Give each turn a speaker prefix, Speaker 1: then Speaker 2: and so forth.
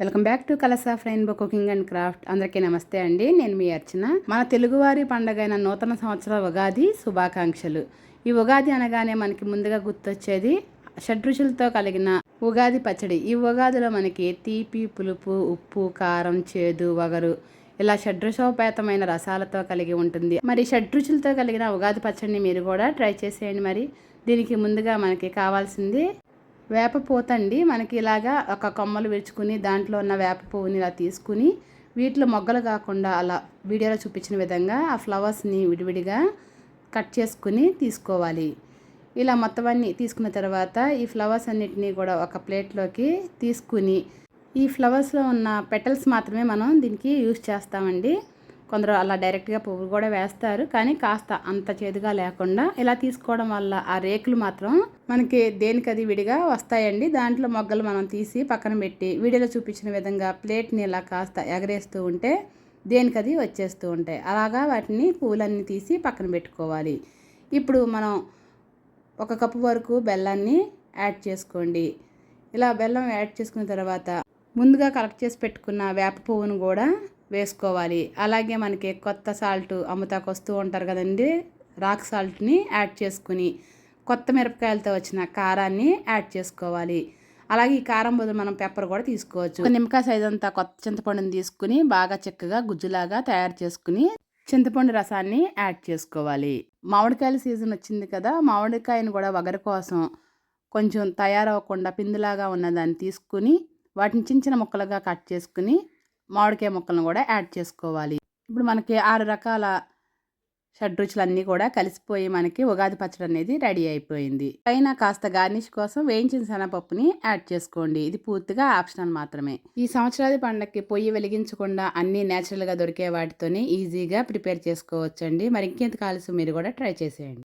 Speaker 1: Welcome back to Kalasa friend cooking and craft. అందరికీ నమస్తే అండి. నేను మీ అర్చన. మన తెలుగువారి పండగైన నూతన సంవత్సర ఉగాది శుభాకాంక్షలు. ఈ ఉగాది అనగానే మనకి ముందుగా గుర్తొచ్చేది షడ్రుచులతో కలిగిన ఉగాది పచ్చడి. ఈ ఉగాదిలో మనకి తీపి పులుపు ఉప్పు కారం చేదు వగరు ఇలా షడ్రుషోపేతమైన రసాలతో కలిగి ఉంటుంది. మరి షడ్రుచులతో కలిగిన ఉగాది పచ్చడిని మీరు కూడా ట్రై చేసేయండి మరి. దీనికి ముందుగా మనకి కావాల్సింది వేప పూతండి. మనకి ఇలాగా ఒక కొమ్మలు విరుచుకుని దాంట్లో ఉన్న వేప పువ్వుని ఇలా తీసుకుని వీటిలో మొగ్గలు కాకుండా అలా వీడియోలో చూపించిన విధంగా ఆ ఫ్లవర్స్ని విడివిడిగా కట్ చేసుకుని తీసుకోవాలి. ఇలా మొత్తం అన్నీ తీసుకున్న తర్వాత ఈ ఫ్లవర్స్ అన్నిటినీ కూడా ఒక ప్లేట్లోకి తీసుకుని ఈ ఫ్లవర్స్లో ఉన్న పెటల్స్ మాత్రమే మనం దీనికి యూజ్ చేస్తామండి. కొందరు అలా డైరెక్ట్గా పువ్వు కూడా వేస్తారు. కానీ కాస్త అంత చేదుగా లేకుండా ఇలా తీసుకోవడం వల్ల ఆ రేకులు మాత్రం మనకి దేనికది విడిగా వస్తాయండి. దాంట్లో మొగ్గలు మనం తీసి పక్కన పెట్టి వీడియోలో చూపించిన విధంగా ప్లేట్ని ఇలా కాస్త ఎగరేస్తూ ఉంటే దేనికది వచ్చేస్తూ ఉంటాయి. అలాగా వాటిని పూలన్నీ తీసి పక్కన పెట్టుకోవాలి. ఇప్పుడు మనం ఒక కప్పు వరకు బెల్లాన్ని యాడ్ చేసుకోండి. ఇలా బెల్లం యాడ్ చేసుకున్న తర్వాత ముందుగా కలెక్ట్ చేసి పెట్టుకున్న వేప పువ్వును కూడా వేసుకోవాలి. అలాగే మనకి కొత్త సాల్ట్ అమ్ముతాకు వస్తూ ఉంటారు కదండి రాక్ సాల్ట్ని యాడ్ చేసుకుని కొత్త మిరపకాయలతో వచ్చిన కారాన్ని యాడ్ చేసుకోవాలి. అలాగే ఈ కారం బదులు మనం పెప్పర్ కూడా తీసుకోవచ్చు. నిమ్మకాయ సైజ్ అంతా కొత్త చింతపండుని తీసుకుని బాగా చక్కగా గుజ్జులాగా తయారు చేసుకుని చింతపండు రసాన్ని యాడ్ చేసుకోవాలి. మామిడికాయల సీజన్ వచ్చింది కదా మామిడికాయను కూడా వగర కోసం కొంచెం తయారవ్వకుండా పిందులాగా ఉన్నదాన్ని తీసుకుని వాటిని చిన్న చిన్న ముక్కలుగా కట్ చేసుకుని మామిడికాయ ముక్కలను కూడా యాడ్ చేసుకోవాలి. ఇప్పుడు మనకి ఆరు రకాల షడ్రుచులన్నీ కూడా కలిసిపోయి మనకి ఉగాది పచ్చడి అనేది రెడీ అయిపోయింది. పైన కాస్త గార్నిష్ కోసం వేయించిన శనగపప్పుని యాడ్ చేసుకోండి. ఇది పూర్తిగా ఆప్షనల్ మాత్రమే. ఈ సంవత్సరాది పండగకి పొయ్యి వెలిగించకుండా అన్ని నేచురల్గా దొరికే వాటితోనే ఈజీగా ప్రిపేర్ చేసుకోవచ్చండి. మరి ఇంకెంత కాలుసు మీరు కూడా ట్రై చేసేయండి.